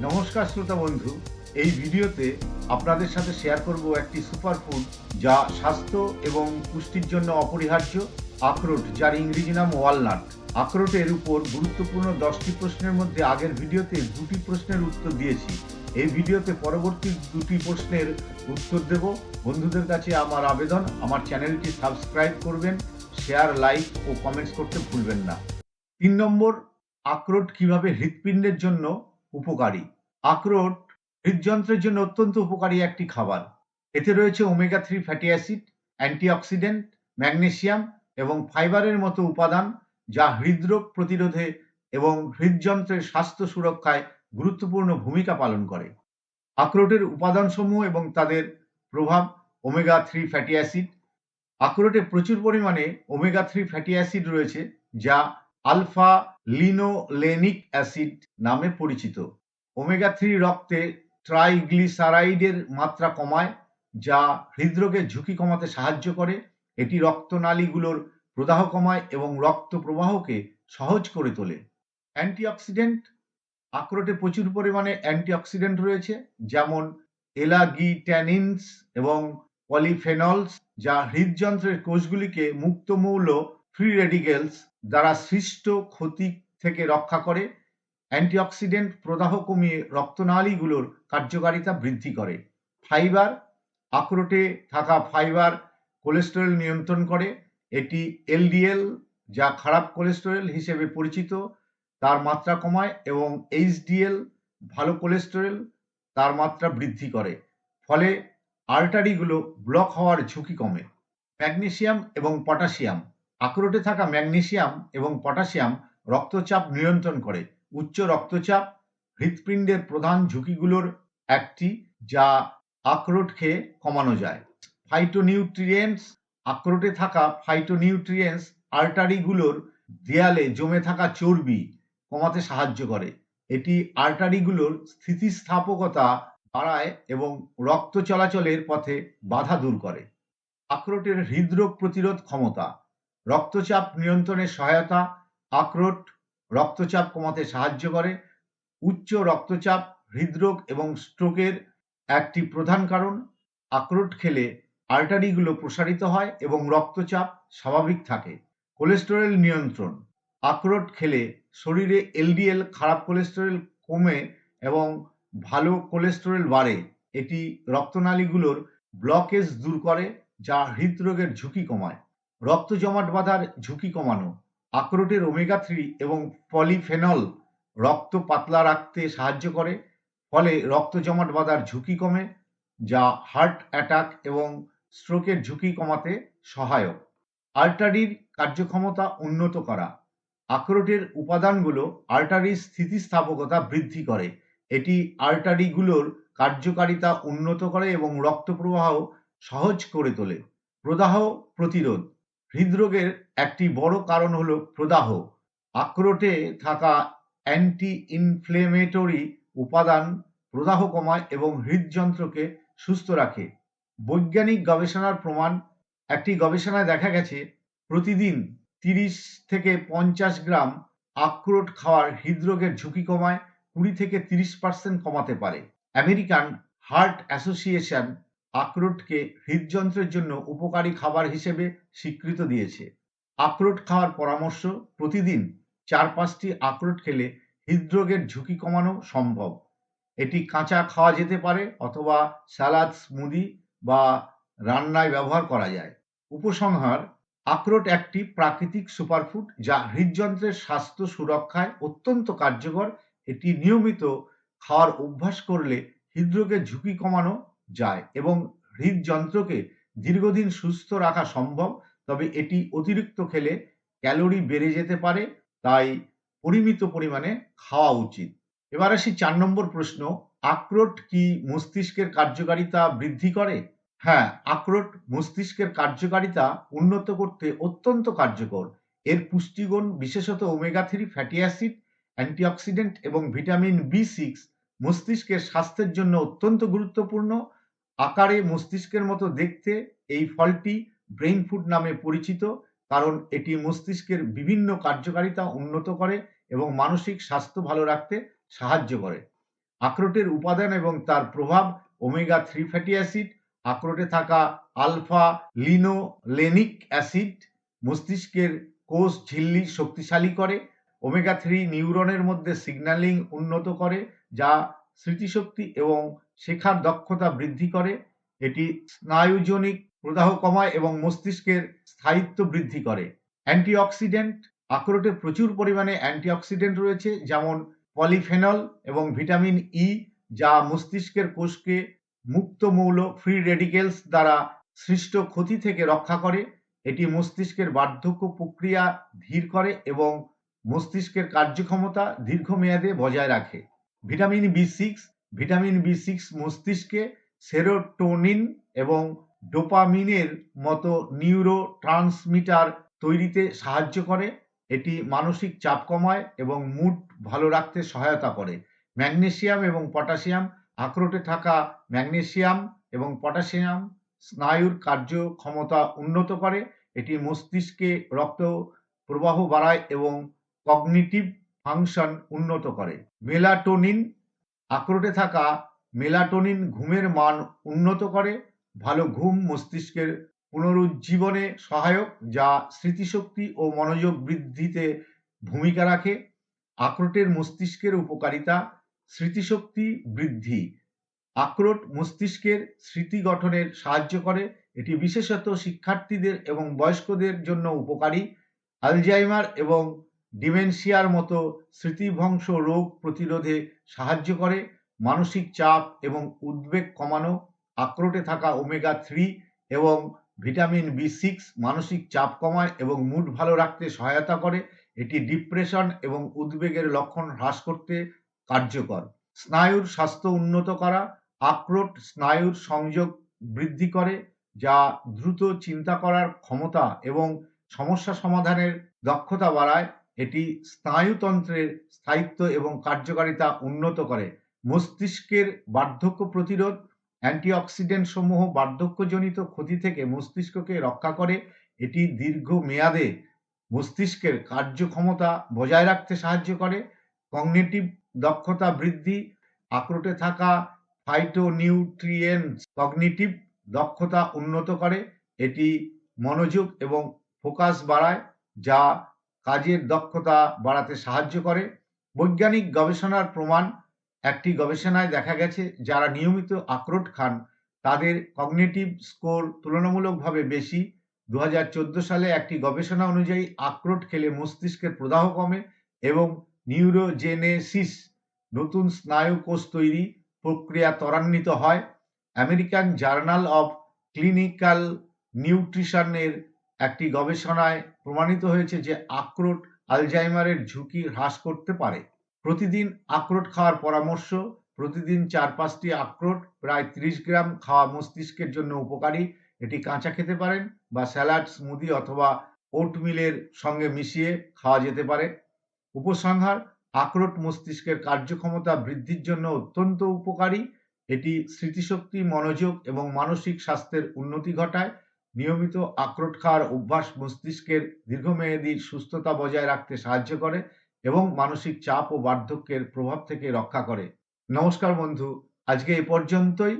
নমস্কার শ্রোতা বন্ধু, এই ভিডিওতে আপনাদের সাথে শেয়ার করব একটি সুপারফুড যা স্বাস্থ্য এবং পুষ্টির জন্য অপরিহার্য, আখরোট যার ইংরেজি নাম ওয়ালনাট আখরোটের উপর গুরুত্বপূর্ণ দশটি প্রশ্নের মধ্যে আগের ভিডিওতে দুটি প্রশ্নের উত্তর দিয়েছি। এই ভিডিওতে পরবর্তী দুটি প্রশ্নের উত্তর দেব। বন্ধুদের কাছে আমার আবেদন, আমার চ্যানেলটি সাবস্ক্রাইব করবেন শেয়ার লাইক ও কমেন্টস করতে ভুলবেন না। তিন নম্বর, আখরোট কীভাবে হৃৎপিণ্ডের জন্য উপকারী। আখরোট হৃদযন্ত্রের জন্য অত্যন্ত উপকারী একটি খাবার। এতে রয়েছে omega three fatty acid antioxidant magnesium এবং ফাইবারের মতো উপাদান যা হৃদরোগ প্রতিরোধে এবং হৃদযন্ত্রের স্বাস্থ্য সুরক্ষায় গুরুত্বপূর্ণ ভূমিকা পালন করে। আখরোটের উপাদানসমূহ এবং তাদের প্রভাব ওমেগা থ্রি ফ্যাটি অ্যাসিড আখরোটে প্রচুর পরিমাণে ওমেগা থ্রি ফ্যাটি অ্যাসিড রয়েছে যা আলফা লিনোলেনিক অ্যাসিড নামে পরিচিত। ওমেগা থ্রি রক্তে ট্রাইগ্লিসারাইডের মাত্রা কমায়, যা হৃদরোগের ঝুঁকি কমাতে সাহায্য করে। এটি রক্তনালীগুলোর প্রদাহ কমায় এবং রক্ত প্রবাহকে সহজ করে তোলে। অ্যান্টিঅক্সিডেন্ট আখরোটে প্রচুর পরিমাণে অ্যান্টিঅক্সিডেন্ট রয়েছে, যেমন এলাগিট্যানিনস এবং পলিফেনলস, যা হৃদযন্ত্রের কোষগুলিকে মুক্ত মৌল ফ্রি রেডিকেলস দ্বারা সৃষ্ট ক্ষতি থেকে রক্ষা করে, অ্যান্টিঅক্সিডেন্ট প্রদাহ কমিয়ে রক্তনালীগুলোর কার্যকারিতা বৃদ্ধি করে। ফাইবার, আখরোটে থাকা ফাইবার কোলেস্টেরল নিয়ন্ত্রণ করে। এটি এলডিএল, যা খারাপ কোলেস্টেরল হিসেবে পরিচিত, তার মাত্রা কমায় এবং এইচডিএল, ভালো কোলেস্টেরল, তার মাত্রা বৃদ্ধি করে। ফলে আর্টারিগুলো ব্লক হওয়ার ঝুঁকি কমে। ম্যাগনেসিয়াম এবং পটাশিয়াম আখরোটে থাকা ম্যাগনেসিয়াম এবং পটাশিয়াম রক্তচাপ নিয়ন্ত্রণ করে। উচ্চ রক্তচাপ হৃৎপিণ্ডের প্রধান ঝুঁকিগুলোর একটি, যা আখরোট খেয়ে কমানো যায়। ফাইটোনিউট্রিয়েন্টস আখরোটে থাকা ফাইটোনিউট্রিয়েন্টস আর্টারিগুলোর দেয়ালে জমে থাকা চর্বি কমাতে সাহায্য করে। এটি আর্টারিগুলোর স্থিতিস্থাপকতা বাড়ায় এবং রক্ত চলাচলের পথে বাধা দূর করে। আখরোটের হৃদরোগ প্রতিরোধ ক্ষমতা রক্তচাপ নিয়ন্ত্রণে সহায়তা, আখরোট রক্তচাপ কমাতে সাহায্য করে। উচ্চ রক্তচাপ, হৃদরোগ এবং স্ট্রোকের একটি প্রধান কারণ। আখরোট খেলে আর্টারিগুলো প্রসারিত হয় এবং রক্তচাপ স্বাভাবিক থাকে। কোলেস্টেরল নিয়ন্ত্রণ। আখরোট খেলে শরীরে এলডিএল খারাপ কোলেস্টেরল কমে এবং ভালো কোলেস্টেরল বাড়ে। এটি রক্তনালীগুলোর ব্লকেজ দূর করে, যা হৃদরোগের ঝুঁকি কমায়। রক্ত জমাট বাঁধার ঝুঁকি কমানো, আখরোটের ওমেগা থ্রি এবং পলিফেনল রক্ত পাতলা রাখতে সাহায্য করে, ফলে রক্ত জমাট বাঁধার ঝুঁকি কমে, যা হার্ট অ্যাটাক এবং স্ট্রোকের ঝুঁকি কমাতে সহায়ক। আর্টারির কার্যক্ষমতা উন্নত করা, আখরোটের উপাদানগুলো আর্টারির স্থিতিস্থাপকতা বৃদ্ধি করে, এটি আর্টারিগুলোর কার্যকারিতা উন্নত করে এবং রক্ত প্রবাহ সহজ করে তোলে। প্রদাহ প্রতিরোধ হৃদরোগের একটি বড় কারণ হলো প্রদাহ। আখরোটে থাকা অ্যান্টি ইনফ্লেমেটরি উপাদান প্রদাহ কমায় এবং হৃদযন্ত্রকে সুস্থ রাখে। বৈজ্ঞানিক গবেষণার প্রমাণ, একটি গবেষণায় দেখা গেছে, প্রতিদিন তিরিশ থেকে পঞ্চাশ গ্রাম আখরোট খাওয়ার হৃদরোগের ঝুঁকি কমায় কুড়ি থেকে তিরিশ পার্সেন্ট কমাতে পারে। আমেরিকান হার্ট অ্যাসোসিয়েশন আখরোটকে হৃদযন্ত্রের জন্য উপকারী খাবার হিসেবে স্বীকৃত দিয়েছে। আখরোট খাওয়ার পরামর্শ, প্রতিদিন চার পাঁচটি আখরোট খেলে হৃদরোগের ঝুঁকি কমানো সম্ভব। এটি কাঁচা খাওয়া যেতে পারে অথবা স্যালাদ স্মুদি বা রান্নায় ব্যবহার করা যায়। উপসংহার, আখরোট একটি প্রাকৃতিক সুপারফুড যা হৃদযন্ত্রের স্বাস্থ্য সুরক্ষায় অত্যন্ত কার্যকর। এটি নিয়মিত খাওয়ার অভ্যাস করলে হৃদরোগের ঝুঁকি কমানো যায় এবং হৃদযন্ত্রকে দীর্ঘদিন সুস্থ রাখা সম্ভব, তবে এটি অতিরিক্ত খেলে ক্যালোরি বেড়ে যেতে পারে, তাই পরিমিত পরিমাণে খাওয়া উচিত। এবার আসি চার নম্বর প্রশ্ন, আখরোট কি মস্তিষ্কের কার্যকারিতা বৃদ্ধি করে? হ্যাঁ আখরোট মস্তিষ্কের কার্যকারিতা উন্নত করতে অত্যন্ত কার্যকর। এর পুষ্টিগুণ বিশেষত omega three fatty acid antioxidant এবং ভিটামিন বি সিক্স মস্তিষ্কের স্বাস্থ্যের জন্য অত্যন্ত গুরুত্বপূর্ণ। আকারে মস্তিষ্কের মতো দেখতে এই ফলটি ব্রেইন ফুড নামে পরিচিত, কারণ এটি মস্তিষ্কের বিভিন্ন কার্যকারিতা উন্নত করে এবং মানসিক স্বাস্থ্য ভালো রাখতে সাহায্য করে। আখরোটের উপাদান এবং তার প্রভাব ওমেগা থ্রি ফ্যাটি অ্যাসিড, আখরোটে থাকা আলফা লিনোলেনিক অ্যাসিড মস্তিষ্কের কোষ ঝিল্লি শক্তিশালী করে, ওমেগা থ্রি নিউরনের মধ্যে সিগন্যালিং উন্নত করে যা স্মৃতিশক্তি এবং শেখার দক্ষতা বৃদ্ধি করে। এটি স্নায়ুজনিক প্রদাহ কমায় এবং মস্তিষ্কের স্থায়িত্ব বৃদ্ধি করে। অ্যান্টিঅক্সিডেন্ট, আখরোটে প্রচুর পরিমাণে অ্যান্টিঅক্সিডেন্ট রয়েছে, যেমন পলিফেনল এবং ভিটামিন ই যা মস্তিষ্কের কোষকে মুক্ত মৌল ফ্রি রেডিকেলস দ্বারা সৃষ্ট ক্ষতি থেকে রক্ষা করে। এটি মস্তিষ্কের বার্ধক্য প্রক্রিয়া ধীর করে এবং মস্তিষ্কের কার্যক্ষমতা দীর্ঘমেয়াদে বজায় রাখে। Vitamin B six vitamin B six মস্তিষ্কে সেরোটোনিন এবং ডোপামিনের মতো নিউরো ট্রান্সমিটার তৈরিতে সাহায্য করে। এটি মানসিক চাপ কমায় এবং মুড ভালো রাখতে সহায়তা করে। ম্যাগনেসিয়াম এবং পটাশিয়াম আখরোটে থাকা ম্যাগনেসিয়াম এবং পটাশিয়াম স্নায়ুর কার্যক্ষমতা উন্নত করে। এটি মস্তিষ্কে রক্ত প্রবাহ বাড়ায় এবং কগনিটিভ ফাংশন উন্নত করে। মেলাটোনিন আখরোটে থাকা মেলাটোনিন ঘুমের মান উন্নত করে, ভালো ঘুম মস্তিষ্কের পুনরুজ্জীবনে সহায়ক, যা স্মৃতিশক্তি ও মনোযোগ বৃদ্ধিতে ভূমিকা রাখে। আখরোটের মস্তিষ্কের উপকারিতা, স্মৃতিশক্তি বৃদ্ধি। আখরোট মস্তিষ্কের স্মৃতি গঠনের সাহায্য করে। এটি বিশেষত শিক্ষার্থীদের এবং বয়স্কদের জন্য উপকারী। আলজাইমার এবং ডিমেনশিয়ার মতো স্মৃতিভ্রংশ রোগ প্রতিরোধে সাহায্য করে, মানসিক চাপ এবং উদ্বেগ কমানো আখরোটে থাকা ওমেগা থ্রি এবং ভিটামিন বি সিক্স মানসিক চাপ কমায় এবং মুড ভালো রাখতে সহায়তা করে, এটি ডিপ্রেশন এবং উদ্বেগের লক্ষণ হ্রাস করতে কার্যকর। স্নায়ুর স্বাস্থ্য উন্নত করা আখরোট স্নায়ুর সংযোগ বৃদ্ধি করে, যা দ্রুত চিন্তা করার ক্ষমতা এবং সমস্যা সমাধানের দক্ষতা বাড়ায় এটি স্নায়ুতন্ত্রের স্থায়িত্ব এবং কার্যকারিতা উন্নত করে। মস্তিষ্কের বার্ধক্য প্রতিরোধ অ্যান্টিঅক্সিডেন্ট সমূহ বার্ধক্যজনিত ক্ষতি থেকে মস্তিষ্ককে রক্ষা করে, এটি দীর্ঘ মেয়াদে মস্তিষ্কের কার্যক্ষমতা বজায় রাখতে সাহায্য করে। কগনিটিভ দক্ষতা বৃদ্ধি আখরোটে থাকা ফাইটোনিউট্রিয়েন্টস কগনিটিভ দক্ষতা উন্নত করে, এটি মনোযোগ এবং ফোকাস বাড়ায়, যা কাজের দক্ষতা বাড়াতে সাহায্য করে। বৈজ্ঞানিক গবেষণার প্রমাণ, একটি গবেষণায় দেখা গেছে, যারা নিয়মিত আখরোট খান, তাদের কগনেটিভ স্কোর তুলনামূলকভাবে বেশি। দু হাজার চোদ্দ সালে একটি গবেষণা অনুযায়ী আখরোট খেলে মস্তিষ্কের প্রদাহ কমে এবং নিউরোজেনেসিস, নতুন স্নায়ু কোষ তৈরি প্রক্রিয়া ত্বরান্বিত হয়। আমেরিকান জার্নাল অফ ক্লিনিক্যাল নিউট্রিশনের একটি গবেষণায় প্রমাণিত হয়েছে যে আখরোট আলজাইমারের ঝুঁকি হ্রাস করতে পারে। প্রতিদিন আখরোট খাওয়ার পরামর্শ, প্রতিদিন চার পাঁচটি আখরোট, প্রায় ত্রিশ গ্রাম খাওয়া মস্তিষ্কের জন্য উপকারী। এটি কাঁচা খেতে পারেন বা স্যালাড, স্মুদি অথবা ওটমিলের সঙ্গে মিশিয়ে খাওয়া যেতে পারে। উপসংহার, আখরোট মস্তিষ্কের কার্যক্ষমতা বৃদ্ধির জন্য অত্যন্ত উপকারী। এটি স্মৃতিশক্তি, মনোযোগ এবং মানসিক স্বাস্থ্যের উন্নতি ঘটায়। নিয়মিত আখরোট খাওয়ার অভ্যাস মস্তিষ্কের দীর্ঘমেয়াদী সুস্থতা বজায় রাখতে সাহায্য করে এবং মানসিক চাপ ও বার্ধক্যের প্রভাব থেকে রক্ষা করে। নমস্কার বন্ধু, আজকে এ পর্যন্তই।